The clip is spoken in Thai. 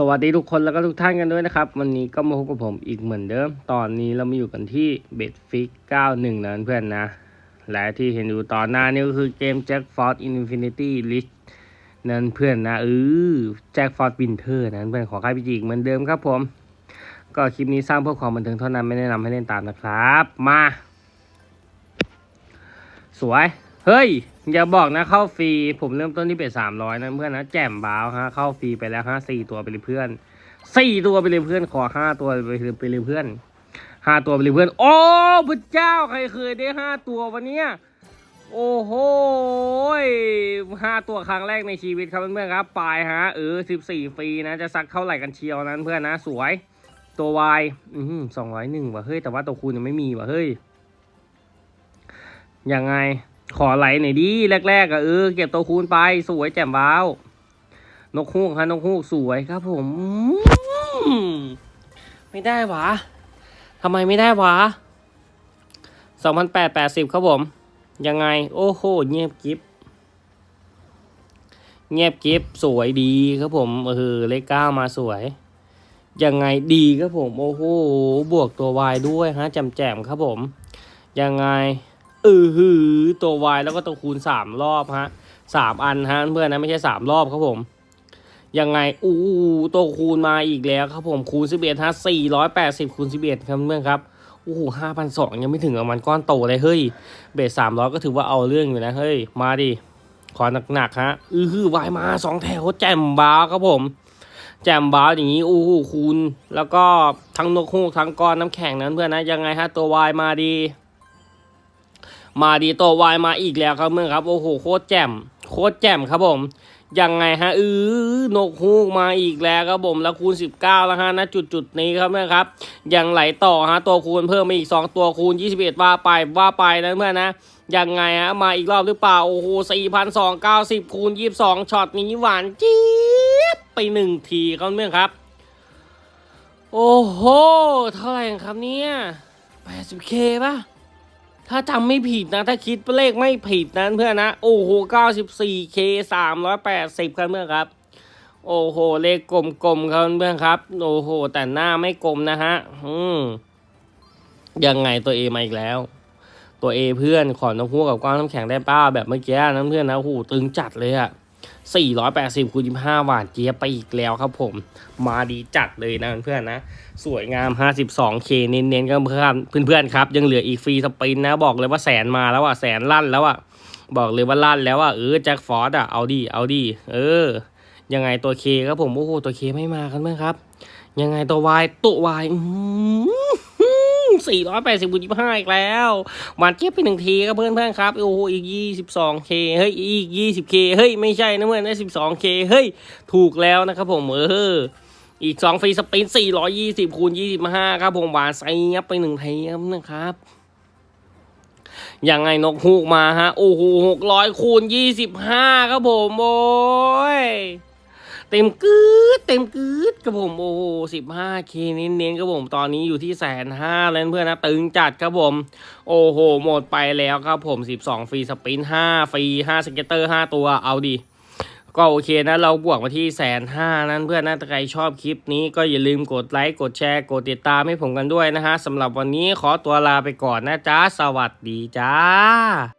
สวัสดีทุกคนแล้วก็ทุกท่านกันด้วยนะครับ วันนี้ก็มาพบกับผมอีกเหมือนเดิม ตอนนี้เรามาอยู่กันที่เบ t ฟิก91นั้นเพื่อนนะ และที่เห็นอยู่ตอนหน้านี่ก็คือเกม Jack Ford Infinity List นั้นเพื่อนนะเออ Jack Ford Winter นั้นเพื่อนของค่ายพิจิกเหมือนเดิมครับผม ก็คลิปนี้สร้างเพื่อความบันเทิงเท่านั้นไม่แนะนำให้เล่นตามนะครับ มา สวย เฮ้ย อย่าบอกนะเข้าฟรีผมเริ่มต้นที่เป็ดสามร้อยนะเพื่อนนะแจ่มบ้าวฮะเข้าฟรีไปแล้วฮะสี่ตัวไปเลยเพื่อนสี่ตัวไปเลยเพื่อนขอห้าตัวไปเลยไปเลยเพื่อนห้าตัวไปเลยเพื่อน โอ้พระเจ้าใครเคยได้ห้าตัววันเนี้ยโอ้โหห้าตัวครั้งแรกในชีวิตครับเพื่อนๆครับปลายฮะเออสิบสี่ฟรีนะจะซักเท่าไหร่กันเชียวนั้นเพื่อนนะสวยตัววายอืมสองร้อยหนึ่งว่ะเฮ้ยแต่ว่าตัวคูณยังไม่มีว่ะเฮ้ยยังไง ขอไหลหน่อยดิแรกๆอะเออเก็บตัวคูณไป สวยแจ่มว้าว นกฮูกฮะนกฮูกสวยครับผม ไม่ได้หวะทำไมไม่ได้หวะสองพันแปดแปดสิบครับผม ยังไง โอ้โห เงียบกิฟเงียบกิฟสวยดีครับผมเออเลขเก้ามาสวย ยังไงดีครับผม โอ้โห บวกตัววายด้วยฮะแจ่มๆครับผม ยังไง เออหือตัววายแล้วก็ตัวคูณสามรอบฮะสามอันฮะเพื่อนนะไม่ใช่สามรอบครับผมยังไงอู้ตัวคูณมาอีกแล้วครับผมคูณสิบเอ็ดฮะสี่ร้อยแปดสิบคูณสิบเอ็ดครับเพื่อนครับโอ้โหห้าพันสองยังไม่ถึงกับมันก้อนโตเลยเฮ้ยเบสสามร้อยก็ถือว่าเอาเรื่องอยู่นะเฮ้ยมาดิขอหนักๆฮะอือหือวายมาสองแถวแจมบ้าครับผมแจมบ้าอย่างนี้อู้หูคูณ แล้วก็ทั้งนกฮูกทั้งก้อนน้ำแข็งนั้นเพื่อนนะยังไงฮะตัววายมาดี มาดีตัววายมาอีกแล้วครับเมื่อครับ โอ้โหโคตรแจ่มโคตรแจ่มครับผมยังไงฮะอือนกฮูกมาอีกแล้วครับผมแล้วคูณ 19 แล้วฮะณจุดจุดนี้ครับเมื่อนครับยังไหลต่อฮะตัวคูณเพิ่มมาอีก 2 ตัวคูณ 21 ว่าไปว่าไปนะเพื่อนนะยังไงฮะมาอีกรอบหรือเปล่า โอ้โห4,290 คูณ 22ช็อตนี้หวานเจี๊ยบไปหนึ่งทีครับเพื่อนครับ โอ้โห เท่าไหร่ครับเนี่ย 80k ป่ะ ถ้าจำไม่ผิดนะ ถ้าคิดเลขไม่ผิดนั้นเพื่อนนะ โอ้โห 94k 380ครับเพื่อนครับ โอ้โห เลขกลมๆครับเพื่อนครับ โอ้โห แต่หน้าไม่กลมนะฮะ อืม ยังไงตัว A มาอีกแล้ว ตัว A เพื่อนขอนกฮูกกับก้อนน้ำแข็งได้ป้าแบบเมื่อกี้นะเพื่อนนะโอ้โหตึงจัดเลยอะ 480คูณ25หวานเจี๊ยบไปอีกแล้วครับผม มาดีจัดเลยนะเพื่อนๆนะ สวยงาม 52k เน้นๆก็เพื่อนเพื่อนๆครับ ยังเหลืออีกฟรีสปรินนะ บอกเลยว่าแสนมาแล้วอะ แสนลั่นแล้วอะ บอกเลยว่าลั่นแล้วอะ เออแจ็คฟอร์ดอะ เอาดีเอาดีเออ ยังไงตัวเคครับผม โอ้โห ตัวเคไม่มากันเพื่อนครับ ยังไงตัววายตัววายสี่ร้อ ยแปดสิบคูณยี่ห้าอีกแล้วหวานเจี๊ยบไปหนึ่งทีครับเพื่อนเพื่อนๆครับ โอ้โห อีกยี่สิบสองเคเฮ้ย อีกยี่สิบเคเฮ้ย ไม่ใช่นะเพื่อนได้สิบสองเคเฮ้ย ถูกแล้วนะครับผมเอออีกสองฟรีสปินสี่ร้อยยี่สิบคูณยี่สิบห้าครับผมหวานไซยับไปหนึ่งทยครับนะครับยังไงนกฮูกมาฮะ โอ้โหหกร้อยคูณยี่สิบห้าครับผม โอ้ย เต็มกืดเต็มกืดครับผมโอ้โหสิบห้าเคเน้นๆครับผมตอนนี้อยู่ที่แสนห้าแล้วเพื่อนนะตึงจัดครับผม โอ้โห หมดไปแล้วครับผมสิบสองฟรีสปินห้าฟรีห้าสเก็ตเตอร์ห้าตัวเอาดิก็โอเคนะเราบวกมาที่แสนห้านั้นเพื่อนนะถ้าใครชอบคลิปนี้ก็อย่าลืมกดไลค์กดแชร์กดติดตามให้ผมกันด้วยนะฮะสำหรับวันนี้ขอตัวลาไปก่อนนะจ๊ะ สวัสดีจ้า